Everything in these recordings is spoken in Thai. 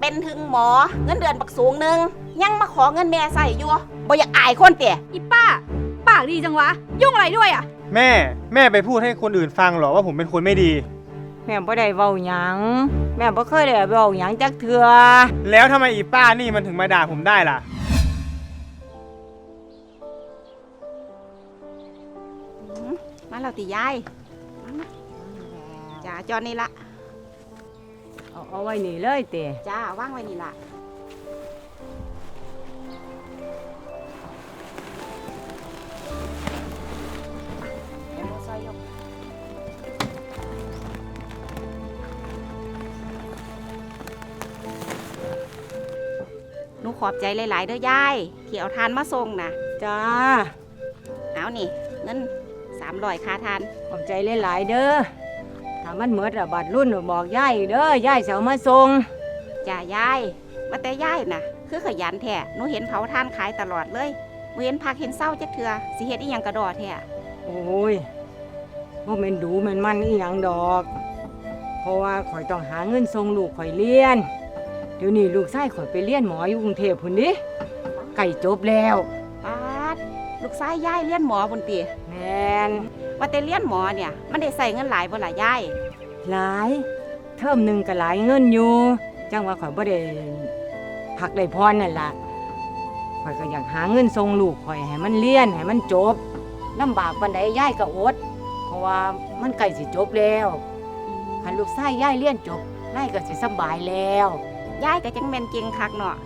เป็นถึงหมอเงินเดือนบักสูงหนึงยังมาขอเงินแม่ใส่อยู่บ่อยากอายคนเตี่ยอีป้า ปากดีจังวะ ยุ่งอะไรด้วยอะ แม่แม่ไปพูดให้คนอื่นฟังเหรอว่าผมเป็นคนไม่ดี แม่บ่ได้เว้าหยัง แม่บ่เคยได้เว้าหยังจักเทื่อแล้วทำไมอีป้านี่มันถึงมาด่าผมได้ล่ะ มาแล้วติยายจ้าจอนี่ละ เอาเอาไว้นี่เลยเตะจ้าว่างไว้นี่ละเดี๋ยวหนูซอยยกหนูขอบใจหลาย ๆ เด้อยายที่เอาทานมาส่งนะจ้าเอานี่เงินสามร้อยค่าทาน ขอบใจหลายๆเด้อ ถ้ามันหมดอะบัดรุ่นบอกยายเด้อยายสิเอามาส่งจ้ายายว่าแต่ยายน่ะ คือขยันแท้หนูเห็นเผาทานขายตลอดเลยบ่เห็นพักเห็นเศร้าจักเทือสิเฮ็ดอีหยังกระดอแท้โอ้ยบ่แม่นดูแม่นมันอีหยังดอก เพราะว่าข่อยต้องหาเงินส่งลูกข่อยเรียน เดี๋ยวนี้ลูกชายข่อยไปเรียนหมออยู่กรุงเทพพุ่นดิใกล้จบแล้วปาด ลูกชายยายเรียนหมอบนตีแม่นว่าแต่เรียนหมอเนี่ย มันได้ใส่เงินหลายบ่ล่ะยายหลายเทอมหนึ่งก็หลายเงินอยู่จังว่าข่อยบ่ได้พักได้พรนั่นล่ะข่อยก็อยากหาเงินส่งลูกข่อยให้มันเรียนให้มันจบลำบากปานใดยายก็อด เพราะว่ามันใกล้สิจบแล้วคันลูกชายยายเรียนจบยายก็สิสำบายแล้วยายก็จังแม่นเก่งคักเนาะ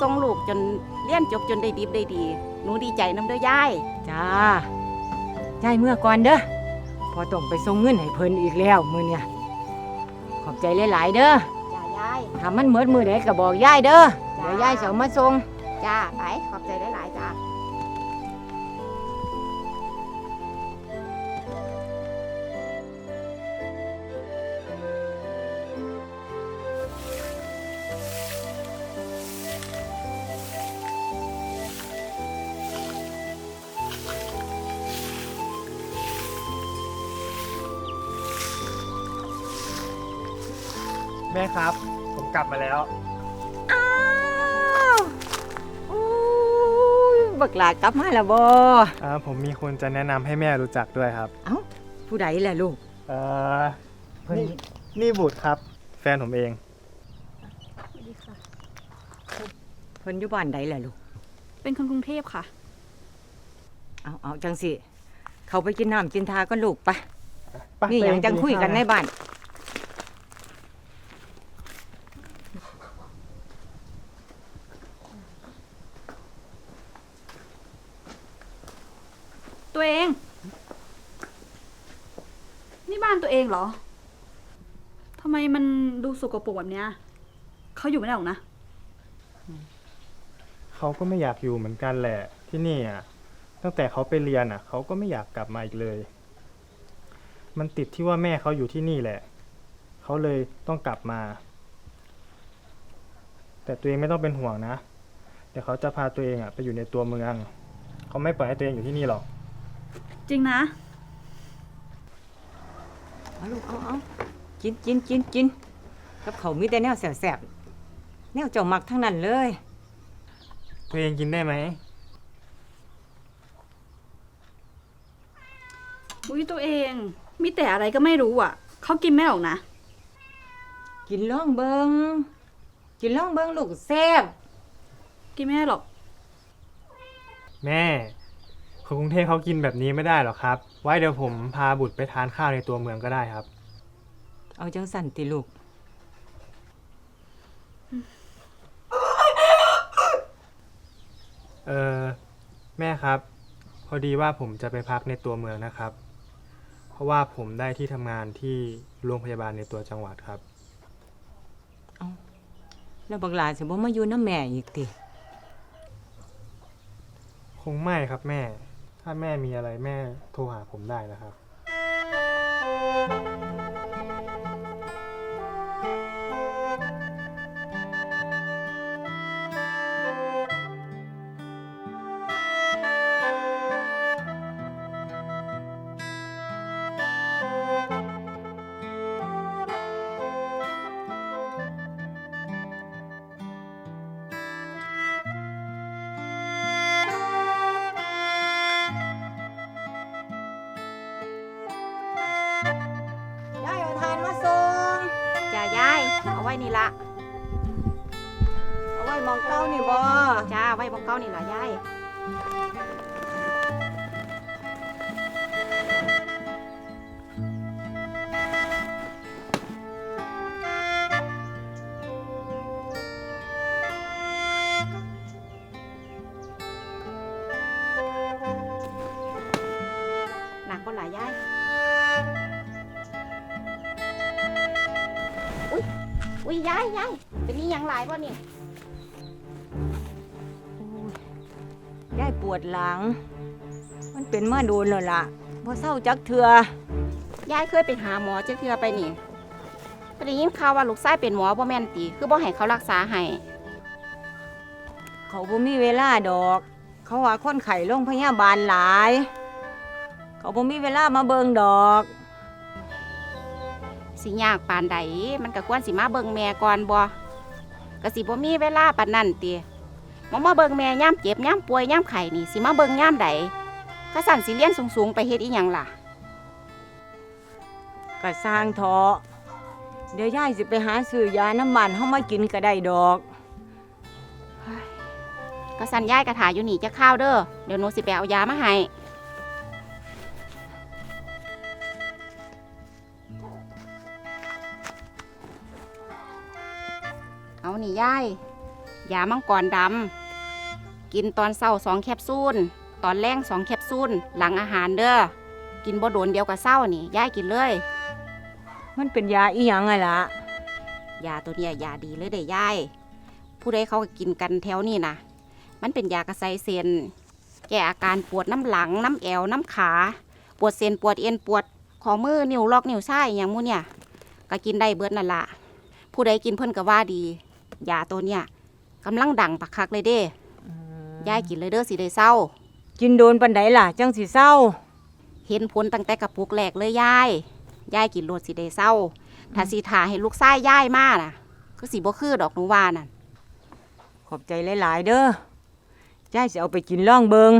ส่งลูกจนเรียนจบจนได้ดิบได้ดี หนูดีใจนำเด้อยายจ้ายายเมื่อก่อนเด้อพอต้องไปส่งเงินให้เพิ่นอีกแล้วมื้อเนี่ย ขอบใจหลาย ๆ เด้อจ้ายาย ถ้ามันหมดมือใดก็บอกยายเด้อเดี๋ยวยายจะเอามาส่ง จ้า ไป ขอบใจหลายๆจ้า แม่ครับ ผมกลับมาแล้ว อ้าวอู้ยบักหลากลับมาแล้วบ่อ่าผมมีคนจะแนะนำให้แม่รู้จักด้วยครับ เอ้า ผู้ใดล่ะลูก เอ่อนี่ นี่บุตรครับ แฟนผมเอง เพิ่นอยู่บ้านใดล่ะลูก เป็นคนกรุงเทพค่ะ เอาเอาจังสิ เขาไปกินน้ำกินทาก็ลูกไปไปนี่หยังจังคุยกันในบ้าน ตัวเอง นี่ บ้านตัวเองเหรอ ทำไมมันดูสกปรกแบบเนี้ยเขาอยู่ไม่ได้หรอกนะ เขาก็ไม่อยากอยู่เหมือนกันแหละที่นี่อะตั้งแต่เขาไปเรียนอะ เขาก็ไม่อยากกลับมาอีกเลย มันติดที่ว่าแม่เขาอยู่ที่นี่แหละ เขาเลยต้องกลับมา แต่ตัวเองไม่ต้องเป็นห่วงนะเดี๋ยวเขาจะพาตัวเองอะไปอยู่ในตัวเมือง เขาไม่ปล่อยให้ตัวเองอยู่ที่นี่หรอก จริงนะ เอาลูกเอาเอากินกินกินกินกับเขาวมีแต่แนวแสบๆแนวเจ้ามักทั้งนั้นเลย ตัวเองกินได้ไหม อุ้ยตัวเอง มีแต่อะไรก็ไม่รู้อะ เขากินไม่ได้หรอกนะ กินล่องเบิงกินล่องเบิงลูกแซ่บกินไม่ได้หรอก แม่ คนกรุงเทพเขากินแบบนี้ไม่ได้หรอกครับ ไว้เดี๋ยวผมพาบุตรไปทานข้าวในตัวเมืองก็ได้ครับ เอาจังสั่นติลูก เออแม่ครับ พอดีว่าผมจะไปพักในตัวเมืองนะครับ เพราะว่าผมได้ที่ทำงานที่โรงพยาบาลในตัวจังหวัดครับแล้วบักหลาสิบ่มาอยู่น้ำแม่อีกติ คงไม่ครับแม่ ถ้าแม่มีอะไรแม่โทรหาผมได้นะครับ ว้บองเก้านี่ละยายหนักก็หลายยาย อุ้ยอุ้ยยายยายเป็นนี่ยังหลายป่ะนี่ ปวดหลัง มันเป็นมาโดนแล้วล่ะพอเศร้าจักเถื่อยายเคยไปหาหมอจักเทื่อไปนี่ก็ได้ยินข่าวว่าลูกชายเป็นหมอบ่แม่นติคือบ่ให้เขารักษาให้เขาบ่มีเวลาดอก เขาว่าคนไข้โรงพยาบาลหลาย เขาบ่มีเวลามาเบิงดอกสิยากปานใดมันก็ควรสิมาเบิ่งแม่ก่อนบ่ก็สิบ่มีเวลาปานนั้นติ มามาเบิ่งแม่ย่ามเจ็บย่ามป่วยย่ามไข้นี่สิมาเบิ่งย่ามใดถ้าสั่นสิเรียนสูงๆ ไปเฮ็ดอีหยังล่ะก็สร้างเถาะเดี๋ยวยายสิไปหาซื้อยาน้ำมันเฮามากินก็ได้ดอกก็สั่นยายกระถาอยู่นี่จะข้าวเด้อเดี๋ยวหนูสิไปเอายามาให้เอานี่ยายยามังกรดำ กินตอนเช้าสองแคปซูล ตอนแรงสองแคปซูล หลังอาหารเด้อ กินบ่โดนเดียวกับเศร้านี่ยายกินเลย มันเป็นยาอีหยังไงล่ะ ยาตัวเนี้ยยาดีเลยเด้ยาย ผู้ใดเขาก็กินกันแถวนี้นะมันเป็นยากระไซเซนแก้อาการปวดน้ำหลังน้ำแอวน้ำขา ปวดเส้นปวดเอ็นปวดข้อมือนิ้วล็อกนิ้วไส้อย่างมู้เนี่ยก็กินได้เบิดนั่นละผู้ใดกินเพิ่นก็ว่าดียาตัวเนี้ยกำลังดังปักคักเลยเด้ ยายกินเลยเด้อสิได้เศร้า กินโดนปันไดล่ะ จังสิเศร้า เห็นผลตั้งแต่กระปุกแรกเลยยาย ยายกินโลดสิได้เศร้า ถ้าสีทาให้ลูกไส้ยายมาน่ะ ก็สิบ่คือดอกหนูว่านั่น ขอบใจหลาย ๆ เด้อยายสิเอาไปกินล่องเบิง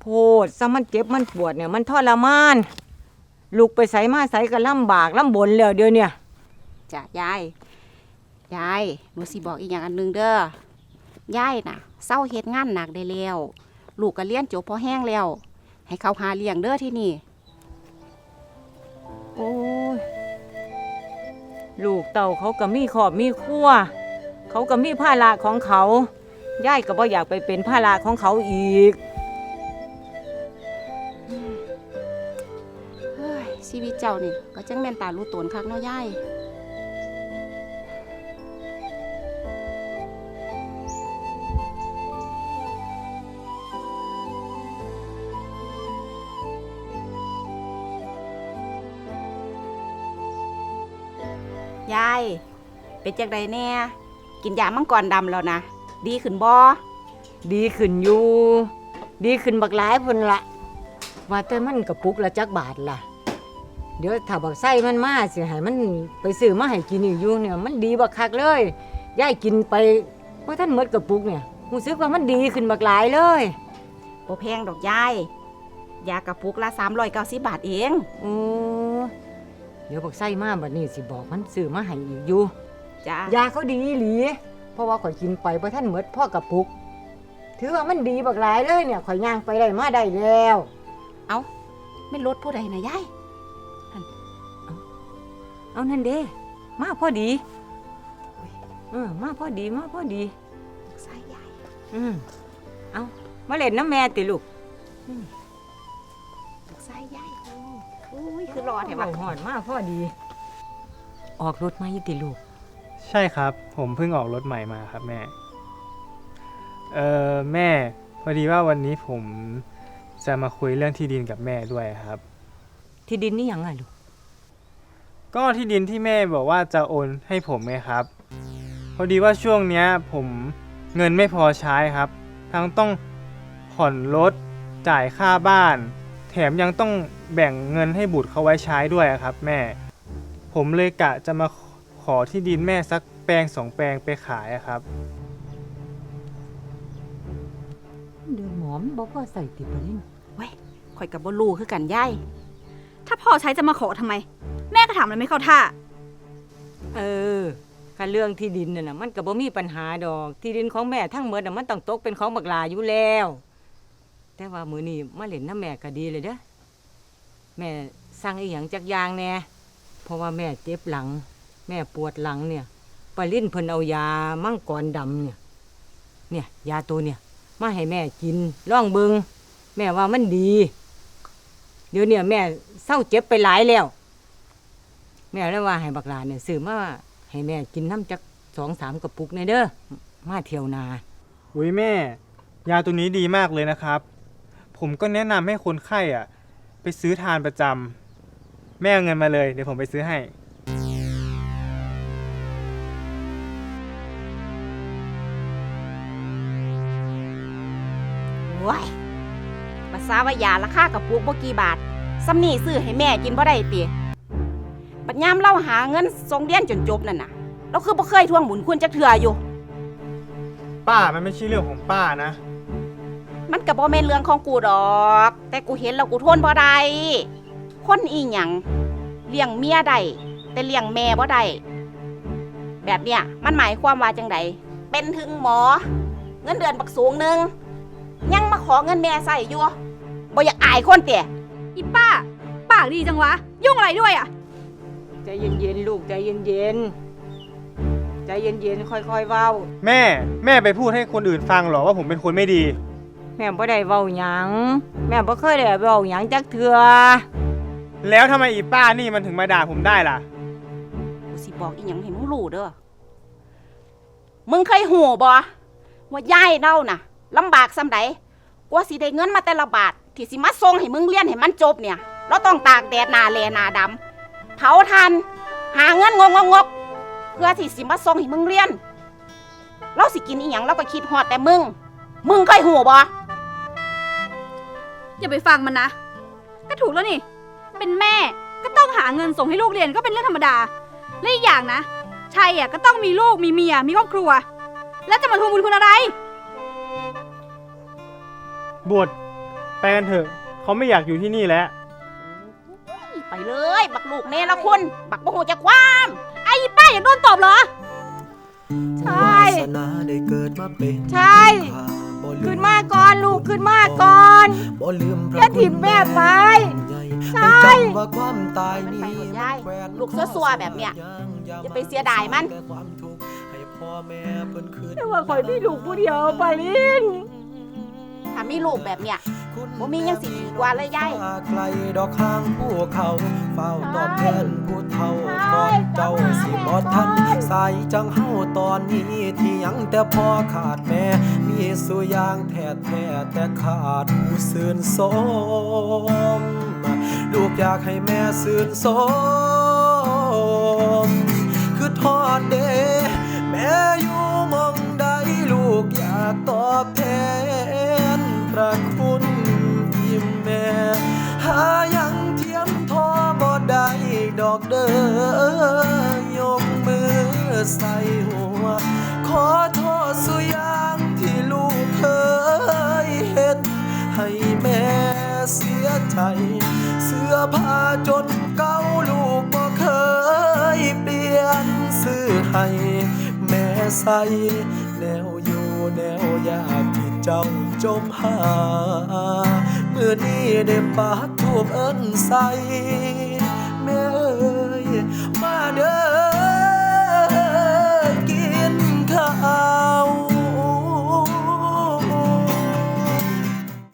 โพดซะมันเจ็บมันปวดเนี่ยมันทรมาน ลูกไปใส่มาใส่ก็ลำบากลำบนแล้วเดี๋ยวเนี่ย จ้ะยาย ยายหนูสิบอกอีกอย่างอันหนึงเด้อ ยายน่ะ เศร้าเฮ็ดงานหนักได้แล้ว ลูกก็เรียนจบพอแห้งแล้ว ให้เขาหาเลี้ยงเด้อที่นี่ โอ้ย ลูกเต่าเขาก็มีขอบมีขั้วเขาก็มีภาระของเขายายก็บ่อยากไปเป็นภาระของเขาอีก เฮ้ยชีวิตเจ้านี่ก็จังแม่นตารู้ตนคักเนาะยายายเป็นจังไดแน่กินยามังกรดำแล้วนะ ดีขึ้นบ่ดีขึ้นอยู่ ดีขึ้นบักหลายพุ่นละว่าแต่มันกระปุกละจักบาทล่ะ เดี๋ยวถ้าบักไส้มันมาสิให้มันไปซื้อมาให้กินอีกอยู่เนี่ยมันดีบักคักเลยยายกินไปเพราะท่านหมดกระปุกเนี่ยรู้สึกว่ามันดีขึ้นบักหลายเลยบ่แพงดอกยายยากระปุกละ390บาทเอง โอ้ เดี๋ยวบักไส้มาบัดนี้สิบอกมันซื้อมาให้อีกอยู่ จ้ายาเขาดีอีหลี เพราะว่าข่อยกินไปเพราะท่านหมดพ่อกระปุก ถือว่ามันดีบักหลายเลยเนี่ยข่อยย่างไปได้มาได้แล้ว ไม่ลดผู้ใดนะยายเอานั่นเด้ มาพอดีเออมาพอดีมาพอดีใส่ยาย อืมเอามาเล่นน้ำแม่ติลูกใส่ยายโอ้ยคือรอแถวเาหอนมาพอดี ออกรถมาอยู่ติลูก ใช่ครับ ผมเพิ่งออกรถใหม่มาครับแม่ เออแม่ พอดีว่าวันนี้ผมจะมาคุยเรื่องที่ดินกับแม่ด้วยครับ ที่ดินนี่ยังไงลูก ก็ที่ดินที่แม่บอกว่าจะโอนให้ผมไงครับ พอดีว่าช่วงเนี้ยผมเงินไม่พอใช้ครับ ทั้งต้องผ่อนรถจ่ายค่าบ้านแถ มยังต้องแบ่งเงินให้บุตรเขาไว้ใช้ด้วยครับ แม่ ผมเลยกะจะมาขอที่ดินแม่สักแปลงสองแปลงไปขายอะครับ เดือนหมอมนบอกว่าใส่ติดไปเล่นข่อยกับบ่รู้คือกันยายถ้าพ่อใช้จะมาขอทำไม แม่ก็ถามอะไรไม่เข้าท่า เออการเรื่องที่ดินน่ะนะมันก็บ่มีปัญหาดอก ที่ดินของแม่ทั้งหมดน่ะมันต้องตกเป็นของบักหลาอยู่แล้ว แต่ว่ามือนี้มาเล่นน้ำแม่ก็ดีเลยเด้อแม่สั่งอีหยังจักอยางแน่เพราะว่าแม่เจ็บหลัง แม่ปวดหลังเนี่ยปลิ้นเพิ่นเอายามังกรดำเนี่ย เนี่ยยาตัวเนี่ย มาให้แม่กินลองเบิงแม่ว่ามันดี เดี๋ยวเนี่ยแม่เศร้าเจ็บไปหลายแล้ว แม่เลยว่าให้บักหลานเนี่ยซื้อมาให้แม่กินน้ำจักสองสามกระปุกในเด้อมาเที่ยวนาอุ้ยแม่ ยาตัวนี้ดีมากเลยนะครับ ผมก็แนะนำให้คนไข้อะ ไปซื้อทานประจำแม่เอาเงินมาเลย เดี๋ยวผมไปซื้อให้ ว้ายภาษาว่ายาราคากระปุกบ่กี่บาทซ้ำนี่ซื้อให้แม่กินบ่ได้ติบัดยามเราหาเงินส่งเรียนจนจบนั่นน่ะ เราคือบ่เคยทวงบุญคุณจักเทื่ออยู่ ป้ามันไม่ใช่เรื่องของป้านะ มันก็บ่แม่นเรื่องของกูดอก แต่กูเห็นแล้วกูทนบ่ได้คนอีหยังเลี้ยงเมียได้แต่เลี้ยงแม่บ่ได้แบบเนี้ยมันหมายความว่าจังไดเป็นถึงหมอ เงินเดือนบักสูงหนึงยังมาขอเงินแม่ใส่อยู่บ่อยากอายคนเตี่ยอีป้า ปากดีจังวะ ยุ่งอะไรด้วยอะ ใจเย็นๆลูกใจเย็นๆใจเย็นๆค่อยๆเว้า แม่ แม่ไปพูดให้คนอื่นฟังเหรอว่าผมเป็นคนไม่ดี แม่บ่ได้เว้าหยัง แม่บ่เคยได้เว้าหยังจักเทื่อแล้วทำไมอีป้านี่มันถึงมาด่าผมได้ล่ะ กูสิบอกอีหยังให้มึงรู้เด้อ มึงเคยหูบ่ว่ายายเล่าน่ะลำบากซำใดกว่าสิได้เงินมาแต่ละบาทที่สิมาส่งให้มึงเรียนให้มันจบเนี่ย เราต้องตากแดดหนาแลหนาดำเผาทัน หาเงินงงงกๆเพื่อที่สิมาส่งให้มึงเรียน เราสิกินอีหยังเราก็คิดฮอดแต่มึง มึงเคยหูบ่ อย่าไปฟังมันนะ ก็ถูกแล้วนี่ เป็นแม่ก็ต้องหาเงินส่งให้ลูกเรียนก็เป็นเรื่องธรรมดา และอีกอย่างนะชัยอะก็ต้องมีลูกมีเมียมีครอบครัว แล้วจะมาทวงบุญคุณอะไร บวชไปกันเถอะ เขาไม่อยากอยู่ที่นี่แล้ว ไปเลย บักลูกเนรคุณ บักบ่หูจักความ ไอ้ป้าอยากโดนตบเหรอ ใช่วาสนาได้เกิดมาเป็นใช่ ข้าบ่ลืขึ้นมาก่อนลูกขึ้นมาก่อนบ่ลืมพระอย่าถิ่มแม่ไปใหญ่ใช่ให้จำว่าความตายนี้มันไปหมดยายแขวนลูกซัวๆแบบเนี้ยอย่าไปเสียดายมันแต่ความทุกข์ให้พ่อแม่เพิ่นคืนแต่ว่าข่อยพี่ลูกผู้เดียวปาลินถ้ามีลูกแบบเนี้ยบ่มีหยังสิดีกว่าเลยยายไกลดอกข้างผู้เขาเฝ้าตอบแทนผู้เฒ่าก่อนเจ้าสิบ่ทันสายจังเฮาตอนนี้ที่ยังแต่พ่อขาดแม่มี สุยางแท้แท้แต่ขาดผู้ซื่นสม ลูกอยากให้แม่ซื่นสม อผ้าจนเก่าลูกบ่เคยเปลี่ยนเสื้อให้แม่ใส่แนวอยู่แนวยากที่เจ้าจมหา เมื่อนี้ได้ปากทูบเอิ้นใส่แม่เอ้ยมาเด้อ